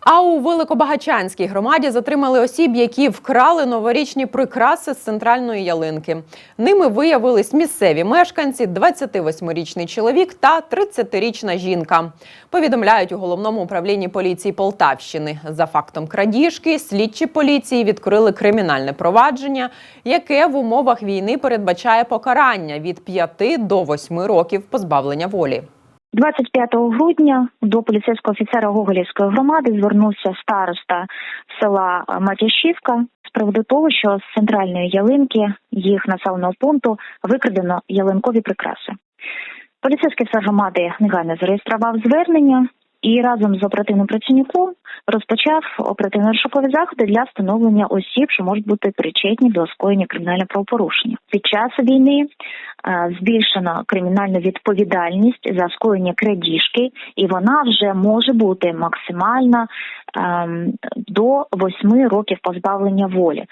А у Великобагачанській громаді затримали осіб, які вкрали новорічні прикраси з центральної ялинки. Ними виявились місцеві мешканці, 28-річний чоловік та 30-річна жінка. Повідомляють у головному управлінні поліції Полтавщини. За фактом крадіжки слідчі поліції відкрили кримінальне провадження, яке в умовах війни передбачає покарання від 5 до 8 років позбавлення волі. 25 грудня до поліцейського офіцера Гоголівської громади звернувся староста села Матящівка з приводу того, що з центральної ялинки їх населеного пункту викрадено ялинкові прикраси. Поліцейський офіцер громади негайно зареєстрував звернення і разом з оперативним працівником розпочав оперативно-розшукові заходи для встановлення осіб, що можуть бути причетні до скоєння кримінального правопорушення. Під час війни збільшено кримінальну відповідальність за скоєння крадіжки, і вона вже може бути максимально ем, до 8 років позбавлення волі.